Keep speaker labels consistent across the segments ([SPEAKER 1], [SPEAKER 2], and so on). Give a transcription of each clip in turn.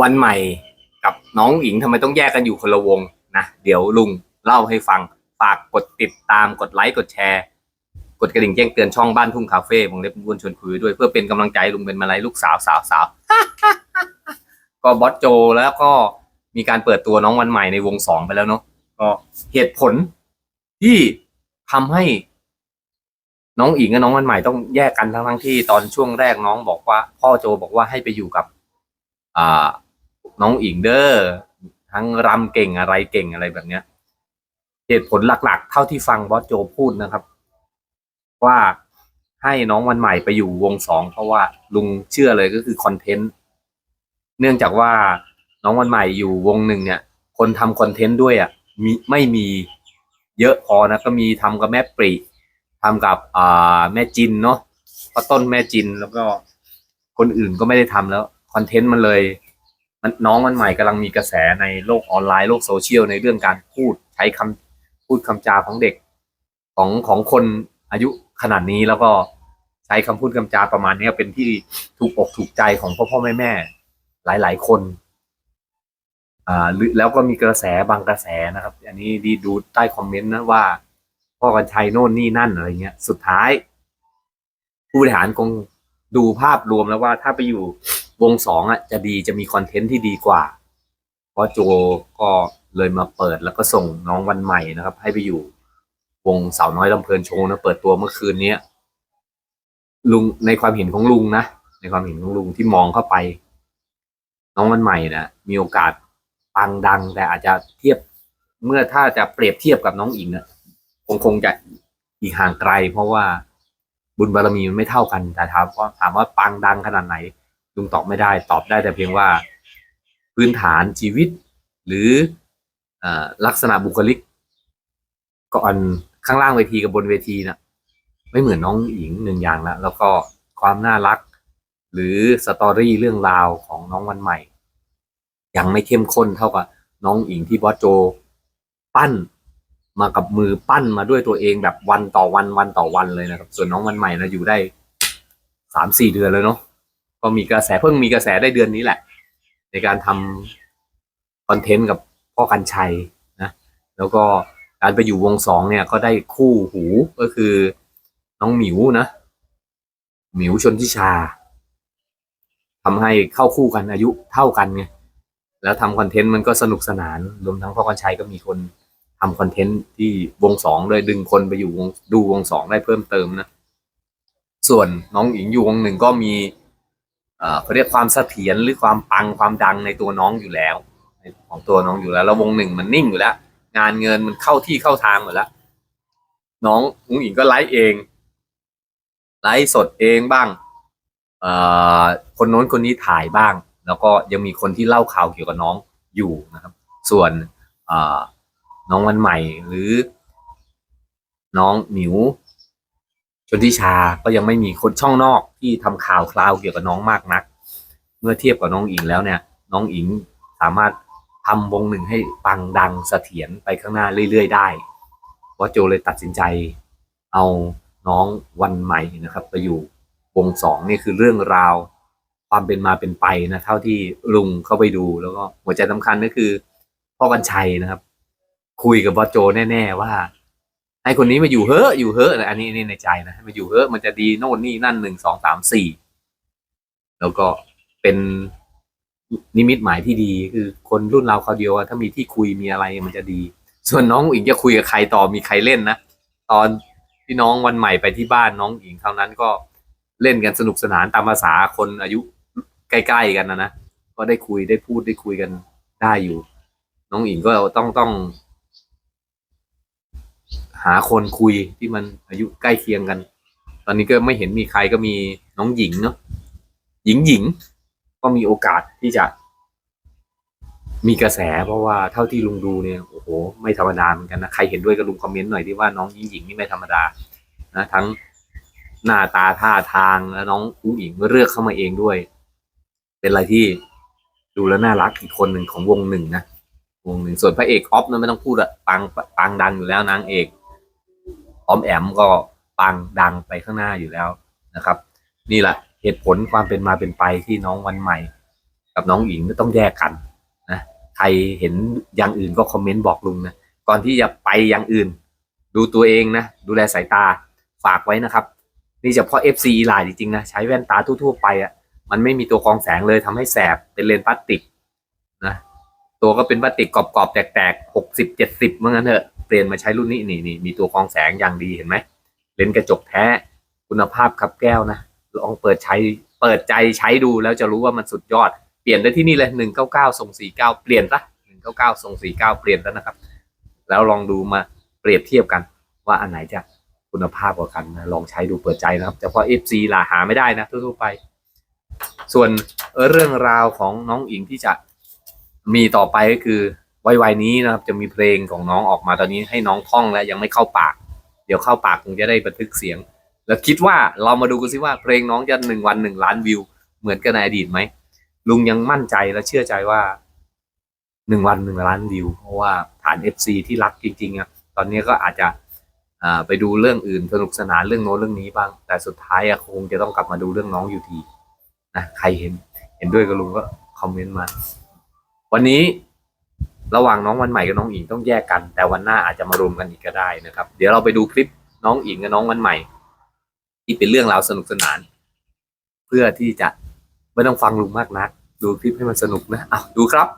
[SPEAKER 1] วันใหม่กับน้องหญิงทำไมต้องแยกกันอยู่คนละวงนะเดี๋ยวลุงเล่าให้ฟังฝากกดติดตามกดไลค์กดแชร์ กดกระดิ่งแจ้งเตือนช่องบ้านทุ่งคาเฟ่วงเล็บบุญชวนคุยด้วยเพื่อเป็นกำลังใจลุงเป็นมาลัยลูกสาวสาวสาวก็บอสโจแล้วก็มีการเปิดตัวน้องวันใหม่ในวงสองไปแล้วเนาะก็เหตุผลที่ทำให้ น้องอิงกับน้องวันใหม่ต้องแยกกันทั้งทั้งที่ตอนช่วงแรกน้องบอกว่า พ่อโจบอกว่าให้ไปอยู่กับ น้องอิงเด้อทั้งรำเก่งอะไรเก่งอะไรแบบเนี้ย เหตุผลหลักๆ เท่าที่ฟังบอสโจพูดนะครับ ว่าให้น้องวันใหม่ไปอยู่วงสองเพราะว่าลุงเชื่อเลยก็คือคอนเทนต์เนื่องจากว่าน้องวันใหม่อยู่วงหนึ่งเนี่ย คนทำคอนเทนต์ด้วยอะมีไม่มีเยอะพอนะก็มีทำกับแม่ปรีทำกับอ่าแม่จินเนาะก็ต้นแม่จินแล้วก็คนอื่นก็ไม่ได้ทำแล้ว คอนเทนต์มันเลยมันน้องมันใหม่กำลังมีกระแสในโลกออนไลน์โลกโซเชียลในเรื่องการพูดใช้คำพูดคำจาของเด็กของของคนอายุขนาดนี้แล้วก็ใช้คำพูดคำจาประมาณนี้เป็นที่ถูกอกถูกใจของพ่อพ่อแม่แม่หลายหลายคนอ่าหรือแล้วก็มีกระแสบางกระแสนะครับ อันนี้ดีดูใต้คอมเมนต์นะว่า พ่อกันชัยโน่นนี่นั่นอะไรเงี้ย สุดท้าย ผู้บริหารคงดูภาพรวมแล้วว่าถ้าไปอยู่ วงสองอะจะดีจะมีคอนเทนต์ที่ดีกว่า เพราะโจก็เลยมาเปิดแล้วก็ส่งน้องวันใหม่นะครับ ให้ไปอยู่วงสาวน้อยลำเพลินโชว์นะเปิดตัวเมื่อคืนเนี้ยลุงในความเห็นของลุงนะในความเห็นของลุงที่มองเข้าไป น้องวันใหม่นะมีโอกาสปังดัง แต่อาจจะเทียบเมื่อถ้าจะเปรียบเทียบกับน้องอิงนะคงคงจะอีกห่างไกล เพราะว่าบุญบารมีมันไม่เท่ากันแต่ถามว่าถามว่าปังดังขนาดไหน ลุงตอบไม่ได้ตอบได้แต่เพียงว่า พื้นฐานชีวิต หรืออลักษณะบุคลิก ก่อนข้างล่างเวทีกับบนเวทีนะไม่เหมือนน้องหญิงหนึ่งอย่างละแล้วก็ความน่ารัก หรือสตอรี่เรื่องราวของน้องวันใหม่ ยังไม่เข้มข้นเท่ากับน้องหญิงที่บอสโจ ปั้นมากับมือปั้นมาด้วยตัวเองแบบวันต่อวันวันต่อวันเลยนะครับ ส่วนน้องวันใหม่นะอยู่ได้สามสี่เดือนเลยเนาะ ก็มีกระแสเพิ่งมีกระแสได้เดือนนี้แหละ ในการทำคอนเทนต์กับพ่อกันชัยนะแล้วก็การไปอยู่วงสองเนี่ยก็ได้คู่หูก็คือน้องหมิวนะหมิวชนทิชาทำให้เข้าคู่กันอายุเท่ากันไงแล้วทำคอนเทนต์มันก็สนุกสนานรวมทั้งพ่อกันชัยก็มีคนทำคอนเทนต์ที่วงสองเลยดึงคนไปอยู่วงดูวงสองได้เพิ่มเติมนะส่วนน้องหญิงอยู่วงหนึ่งก็มี เออเขาเรียกความเสถียรหรือความปังความดังในตัวน้องอยู่แล้ว ของตัวน้องอยู่แล้วแล้ววงหนึ่งมันนิ่งอยู่แล้ว งานเงินมันเข้าที่เข้าทางหมดแล้วน้องอุ้งอิงก็ไลฟ์เอง ไลฟ์สดเองบ้างเอ่อคนโน้นคนนี้ถ่ายบ้าง แล้วก็ยังมีคนที่เล่าข่าวเกี่ยวกับน้องอยู่นะครับ ส่วนเออน้องวันใหม่หรือ น้องหมิว ชนทิชาก็ยังไม่มีคนช่องนอกที่ทำข่าวคราวเกี่ยวกับน้องมากนัก เมื่อเทียบกับน้องอิงแล้วเนี่ย น้องอิงสามารถทำวงหนึ่งให้ปังดังเสถียรไปข้างหน้าเรื่อยๆได้วโจเลยตัดสินใจ เอาน้องวันใหม่นะครับไปอยู่วงสองนี่คือเรื่องราวความเป็นมาเป็นไปนะเท่าที่ลุงเข้าไปดูแล้วก็หัวใจสำคัญก็คือพ่อกันชัยนะครับ คุยกับบอโจแน่ ๆ ว่า ให้คนนี้มาอยู่เฮ้ออยู่เฮ้อะอันนี้นี่ในใจนะให้มาอยู่เฮ้อมันจะดีโน่นนี่นั่นหนึ่งสองสามสี่แล้วก็เป็นนิมิตหมายที่ดีคือคนรุ่นเราเขาเดียวถ้ามีที่คุยมีอะไรมันจะดี ส่วนน้องอิงจะคุยกับใครต่อมีใครเล่นนะตอนที่น้องวันใหม่ไปที่บ้านน้องอิงเท่านั้นก็เล่นกันสนุกสนานตามภาษาคนอายุใกล้ๆกันนะนะก็ได้คุยได้พูดได้คุยกันได้อยู่ น้องอิงก็ต้องต้อง หาคนคุยที่มันอายุใกล้เคียงกัน ตอนนี้ก็ไม่เห็นมีใครก็มีน้องหญิงเนาะหญิงหญิงก็มีโอกาสที่จะ มีกระแส เพราะว่าเท่าที่ลุงดูเนี่ยโอ้โห ไม่ธรรมดาเหมือนกันนะใครเห็นด้วยก็ลุงคอมเมนต์หน่อยที่ว่าน้องหญิงหญิงนี่ไม่ธรรมดานะทั้งหน้าตาท่าทางแล้วน้องอุ้งอิงเลือกเข้ามาเองด้วย เป็นอะไรที่ดูแล้วน่ารักอีกคนหนึ่งของวงหนึ่งนะ วงหนึ่งส่วนพระเอกออฟนั้นไม่ต้องพูดอะปังปังดังอยู่แล้วนางเอกออมแอมก็ปังดังไปข้างหน้าอยู่แล้วนะครับ นี่แหละเหตุผลความเป็นมาเป็นไปที่น้องวันใหม่ กับน้องหญิงก็ต้องแยกกันนะใครเห็นอย่างอื่นก็คอมเมนต์บอกลุงนะก่อนที่จะไปอย่างอื่น ดูตัวเองนะดูแลสายตาฝากไว้นะครับ นี่เฉพาะ FC ลายจริงๆนะใช้แว่นตาทั่วๆไปอะ่ะมันไม่มีตัวกรองแสงเลยทำให้แสบเป็นเลนส์พลาสติกนะ ตัวก็เป็นพลาสติกกรอบๆ แตกๆหกสิบเจ็ดสิบเมื่องั้นเถอะ เปลี่ยนมาใช้รุ่นนี้นี่นี่มีตัวกรองแสงอย่างดีเห็นไหม เลนส์กระจกแท้ คุณภาพครับแก้วนะ ลองเปิดใช้ เปิดใจใช้ดูแล้วจะรู้ว่ามันสุดยอด เปลี่ยนได้ที่นี่เลยหนึ่งเก้าเก้าส่งสี่เก้าเปลี่ยนซะหนึ่งเก้าเก้าส่งสี่เก้าเปลี่ยนซะนะครับ แล้วลองดูมาเปรียบเทียบกัน ว่าอันไหนจะคุณภาพกว่ากันนะลองใช้ดูเปิดใจนะครับเฉพาะ FC ล่ะหาไม่ได้นะทั่วๆไป ส่วนเรื่องราวของน้องอิงที่จะ มีต่อไปก็คือวัยๆนี้นะครับ จะมีเพลงของน้องออกมาตอนนี้ให้น้องท่องแล้วยังไม่เข้าปาก เดี๋ยวเข้าปากคงจะได้บันทึกเสียง แล้วคิดว่าเรามาดูกันสิว่าเพลงน้องจะหนึ่งวันหนึ่งล้านวิว เหมือนกันในอดีตไหมลุงยังมั่นใจและเชื่อใจว่าหนึ่งวันหนึ่งล้านวิว เพราะว่าฐาน FC ที่รักจริงๆอะตอนนี้ก็อาจจะไปดูเรื่องอื่นสนุกสนานเรื่องโน้นเรื่องนี้บ้าง แต่สุดท้ายอะคงจะต้องกลับมาดูเรื่องน้องอยู่ดีนะใครเห็นเห็นด้วยกับลุงก็คอมเมนต์มา วันนี้ระหว่างน้องวันใหม่กับน้องอิงต้องแยกกัน แต่วันหน้าอาจจะมารวมกันอีกก็ได้นะครับ เดี๋ยวเราไปดูคลิปน้องอิงกับน้องวันใหม่ ที่เป็นเรื่องราวสนุกสนาน เพื่อที่จะไม่ต้องฟังลุงมากนัก ดูคลิปให้มันสนุกนะอ้าวดูครับ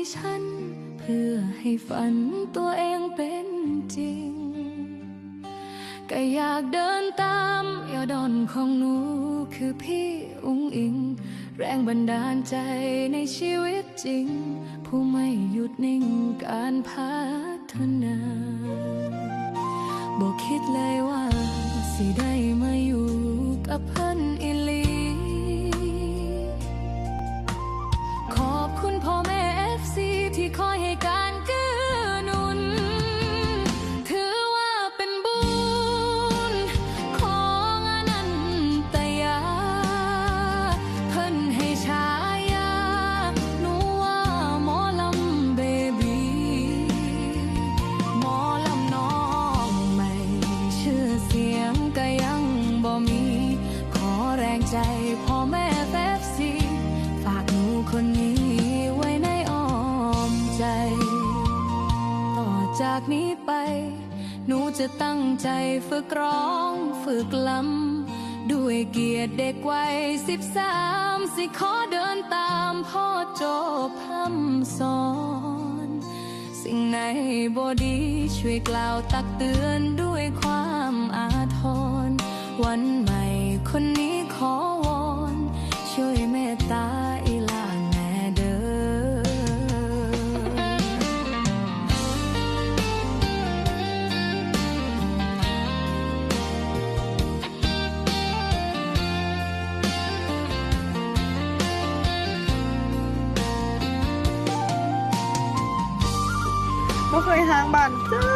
[SPEAKER 2] อดิชั่นเพื่อให้ฝันตัวเองเป็นจริง ก็อยากเดินตามยอดอนของหนู คือพี่อุ้งอิง แรงบันดาลใจในชีวิตจริง ผู้ไม่หยุดนิ่งการพัฒนาบอกคิดเลยว่า สิได้มาอยู่กับเพิ่นอีหลี ซีที่ จากนี้ไป หนูจะตั้งใจฝึกร้องฝึกลำด้วยเกียรติเด็กวัยสิบสามสิขอเดินตามพ่อโจพร่ำสอน สิ่งไหนบอดีช่วยกล่าวตักเตือนด้วยความ เค
[SPEAKER 3] ยห่างบ้านเจ้า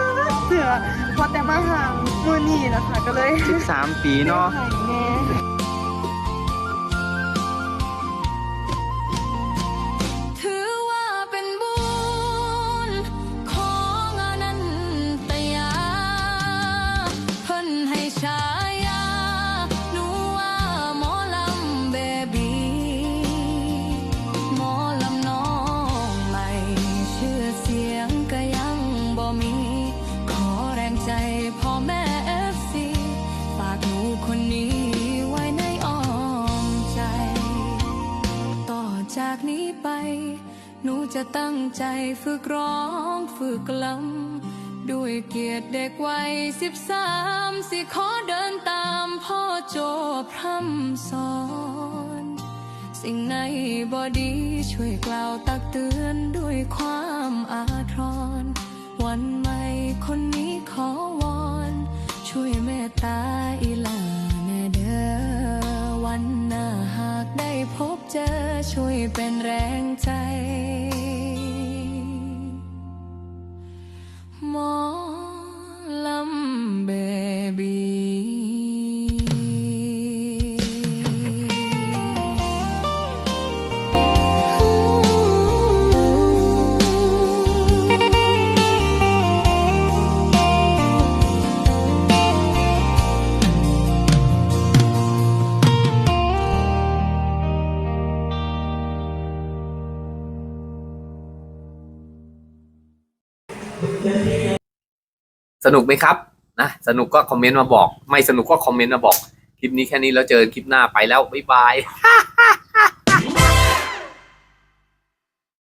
[SPEAKER 3] เสือพอแต่มาห่างมือนี่นะคะก็เลย
[SPEAKER 4] 13 ปีเนาะ
[SPEAKER 3] หายแน่
[SPEAKER 2] จากนี้ไป หนูจะตั้งใจฝึกร้องฝึกลำด้วยเกียรติเด็กวัยสิบสามสิขอเดินตามพ่อโจพร่ำสอน สิ่งไหนบอดีช่วยกล่าวตักเตือนด้วยความอาทร วันใหม่คนนี้ขอวอน ช่วยช่วยเมตตาอีหลา พบเจอช่วยเป็นแรงใจหมอง
[SPEAKER 1] สนุกไหมครับนะสนุกก็คอมเมนต์มาบอก ไม่สนุกก็คอมเมนต์มาบอก คลิปนี้แค่นี้แล้วเจอคลิปหน้าไปแล้ว บ๊ายบาย